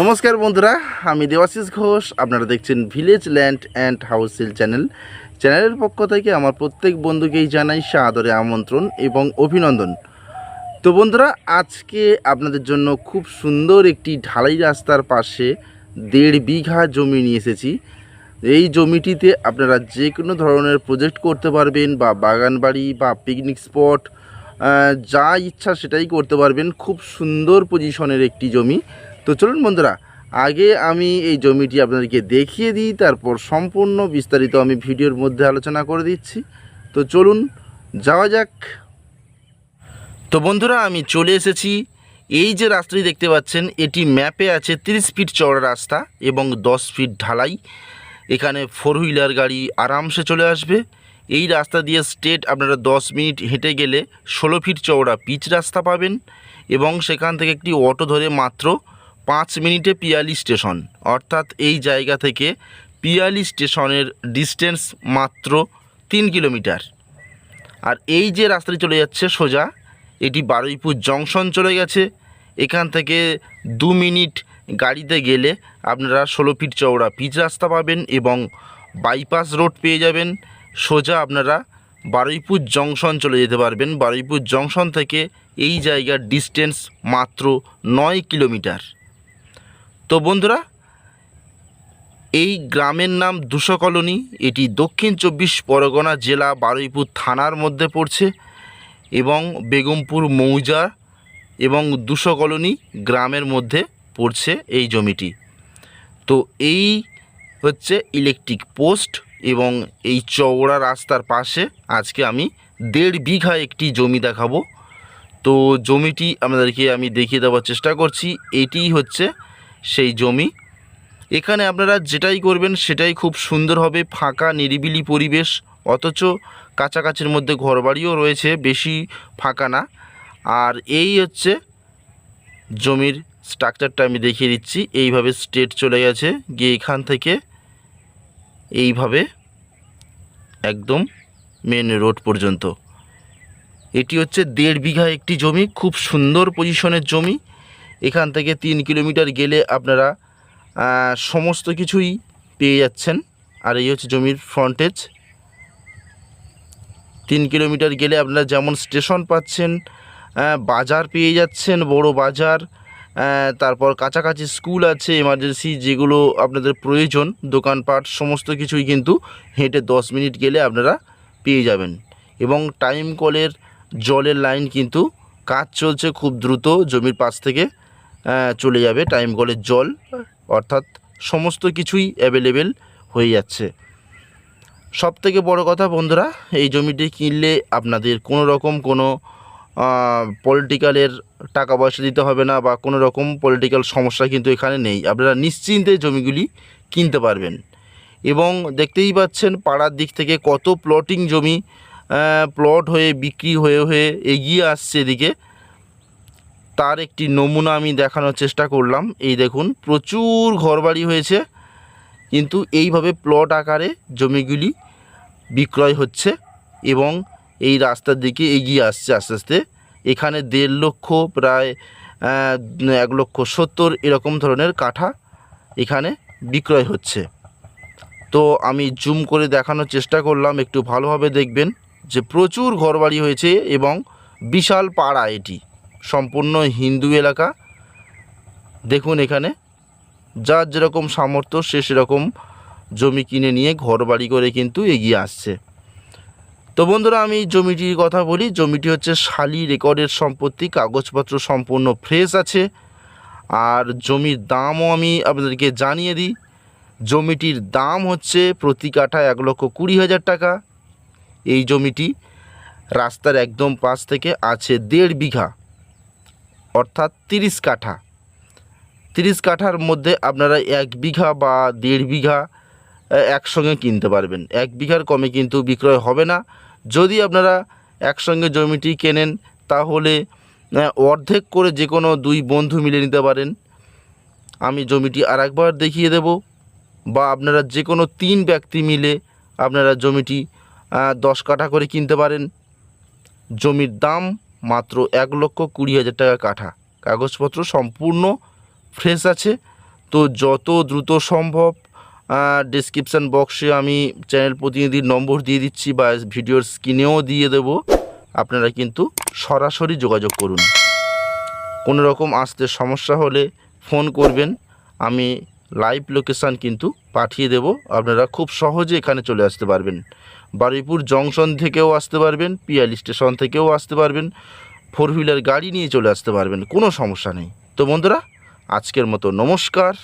নমস্কার বন্ধুরা, আমি দেবাশিস ঘোষ। আপনারা দেখছেন ভিলেজ ল্যান্ড অ্যান্ড হাউসেল চ্যানেল চ্যানেলের পক্ষ থেকে আমার প্রত্যেক বন্ধুকেই জানাই সাদরে আমন্ত্রণ এবং অভিনন্দন। তো বন্ধুরা, আজকে আপনাদের জন্য খুব সুন্দর একটি ঢালাই রাস্তার পাশে দেড় বিঘা জমি নিয়ে এসেছি। এই জমিটিতে আপনারা যে কোনো ধরনের প্রজেক্ট করতে পারবেন বা বাগান বাড়ি বা পিকনিক স্পট যা ইচ্ছা সেটাই করতে পারবেন। খুব সুন্দর পজিশনের একটি জমি। তো চলুন বন্ধুরা, আগে আমি এই জমিটি আপনাদেরকে দেখিয়ে দিই, তারপর সম্পূর্ণ বিস্তারিত আমি ভিডিওর মধ্যে আলোচনা করে দিচ্ছি। তো চলুন, যাওয়া যাক। তো বন্ধুরা, আমি চলে এসেছি। এই যে রাস্তাটি দেখতে পাচ্ছেন, এটি ম্যাপে আছে তিরিশ ফিট চওড়া রাস্তা এবং দশ ফিট ঢালাই। এখানে ফোর হুইলার গাড়ি আরামসে চলে আসবে। এই রাস্তা দিয়ে স্টেট আপনারা দশ মিনিট হেঁটে গেলে ষোলো ফিট চওড়া পিচ রাস্তা পাবেন এবং সেখান থেকে একটি অটো ধরে মাত্র পাঁচ মিনিটে পিয়ালি স্টেশন, অর্থাৎ এই জায়গা থেকে পিয়ালি স্টেশনের ডিস্টেন্স মাত্র তিন কিলোমিটার। আর এই যে রাস্তাটি চলে যাচ্ছে সোজা, এটি বারুইপুর জংশন চলে গেছে। এখান থেকে দু মিনিট গাড়িতে গেলে আপনারা ষোলো ফিট চওড়া পিচ রাস্তা পাবেন এবং বাইপাস রোড পেয়ে যাবেন। সোজা আপনারা বারুইপুর জংশন চলে যেতে পারবেন। বারুইপুর জংশন থেকে এই জায়গার ডিস্টেন্স মাত্র নয় কিলোমিটার। তো বন্ধুরা, এই গ্রামের নাম দুশো কলোনি, এটি দক্ষিণ চব্বিশ পরগনা জেলা বারুইপুর থানার মধ্যে পড়ছে এবং বেগমপুর মৌজা এবং দুশো কলোনি গ্রামের মধ্যে পড়ছে এই জমিটি। তো এই হচ্ছে ইলেকট্রিক পোস্ট এবং এই চওড়া রাস্তার পাশে আজকে আমি দেড় বিঘা একটি জমি দেখাবো। তো জমিটি আপনাদেরকে আমি দেখিয়ে দেওয়ার চেষ্টা করছি। এটিই হচ্ছে সেই জমি। এখানে আপনারা যেটাই করবেন সেটাই খুব সুন্দর হবে, ফাঁকা নিরিবিলি পরিবেশ, অথচ কাছাকাছির মধ্যে ঘরবাড়িও রয়েছে, বেশি ফাঁকা না। আর এই হচ্ছে জমির স্ট্রাকচারটা আমি দেখিয়ে দিচ্ছি। এইভাবে স্টেট চলে গেছে, গিয়ে এখান থেকে এইভাবে একদম মেন রোড পর্যন্ত। এটি হচ্ছে দেড় বিঘা একটি জমি, খুব সুন্দর পজিশনের জমি। এখান থেকে তিন কিলোমিটার গেলে আপনারা সমস্ত কিছুই পেয়ে যাচ্ছেন। আর এই হচ্ছে জমির ফ্রন্টেজ তিন কিলোমিটার গেলে আপনারা যেমন স্টেশন পাচ্ছেন বাজার পেয়ে যাচ্ছেন, বড় বাজার তারপর কাছাকাছি স্কুল আছে এমার্জেন্সি যেগুলো আপনাদের প্রয়োজন, দোকানপাট, সমস্ত কিছুই কিন্তু হেঁটে দশ মিনিট গেলে আপনারা পেয়ে যাবেন। এবং টাইম কলের জলের লাইন কিন্তু কাজ চলছে খুব দ্রুত জমির পাশ থেকে। চলে যাবে টাইম কলের জল। অর্থাৎ সমস্ত কিছুই অ্যাভেলেবেল হয়ে যাচ্ছে। সব থেকে বড় কথা বন্ধুরা, এই জমিটি কিনলে আপনাদের কোনো রকম কোনো পলিটিক্যালের টাকা পয়সা দিতে হবে না বা কোনো রকম পলিটিক্যাল সমস্যা কিন্তু এখানে নেই। আপনারা নিশ্চিন্তে জমিগুলি কিনতে পারবেন। এবং দেখতেই পাচ্ছেন পাড়ার দিক থেকে কত প্লটিং জমি প্লট হয়ে বিক্রি হয়ে হয়ে এগিয়ে আসছে এদিকে। তার একটি নমুনা আমি দেখানোর চেষ্টা করলাম। এই দেখুন, প্রচুর ঘরবাড়ি হয়েছে, কিন্তু এইভাবে প্লট আকারে জমিগুলি বিক্রয় হচ্ছে এবং এই রাস্তার দিকে এগিয়ে আসছে আস্তে আস্তে। এখানে দেড় লক্ষ, প্রায় এক লক্ষ সত্তর এরকম ধরনের কাঠা এখানে বিক্রয় হচ্ছে। তো আমি জুম করে দেখানোর চেষ্টা করলাম, একটু ভালোভাবে দেখবেন যে প্রচুর ঘরবাড়ি হয়েছে এবং বিশাল পাড়া এটি। সম্পূর্ণ হিন্দু এলাকা। দেখুন এখানে যার যেরকম সামর্থ্য, সে সেরকম জমি কিনে নিয়ে ঘর বাড়ি করে কিন্তু এগিয়ে আসছে। তো বন্ধুরা, আমি জমিটির কথা বলি। জমিটি হচ্ছে শালি রেকর্ডের সম্পত্তি, কাগজপত্র সম্পূর্ণ ফ্রেশ আছে। আর জমির দামও আমি আপনাদেরকে জানিয়ে দিই। জমিটির দাম হচ্ছে প্রতি কাঠা এক লক্ষ কুড়ি হাজার টাকা। এই জমিটি রাস্তার একদম পাশ থেকে আছে দেড় বিঘা। অর্থাৎ তিরিশ কাঠা। তিরিশ কাঠার মধ্যে আপনারা এক বিঘা বা দেড় বিঘা একসঙ্গে কিনতে পারবেন। এক বিঘার কমে কিন্তু বিক্রয় হবে না। যদি আপনারা একসঙ্গে জমিটি কেনেন, তাহলে অর্ধেক করে যে কোনো দুই বন্ধু মিলে নিতে পারেন। আমি জমিটি আর একবার দেখিয়ে দেব। বা আপনারা যে কোনো তিন ব্যক্তি মিলে আপনারা জমিটি দশ কাঠা করে কিনতে পারেন। জমির দাম মাত্র এক লক্ষ কুড়ি হাজার টাকা কাঠা। কাগজপত্র সম্পূর্ণ ফ্রেশ আছে। তো যত দ্রুত সম্ভব ডিসক্রিপশান বক্সে আমি চ্যানেল প্রতিনিধির নম্বর দিয়ে দিচ্ছি বা ভিডিওর স্ক্রিনেও দিয়ে দেব। আপনারা কিন্তু সরাসরি যোগাযোগ করুন। কোনো রকম আসতে সমস্যা হলে ফোন করবেন। আমি লাইভ লোকেশান কিন্তু পাঠিয়ে দেব। আপনারা খুব সহজে এখানে চলে আসতে পারবেন। বারুইপুর জংশন থেকেও আসতে পারবেন পিয়ালি স্টেশন থেকেও আসতে পারবেন, ফোর হুইলার গাড়ি নিয়ে চলে আসতে পারবেন, কোনো সমস্যা নেই। তো বন্ধুরা, আজকের মতো নমস্কার।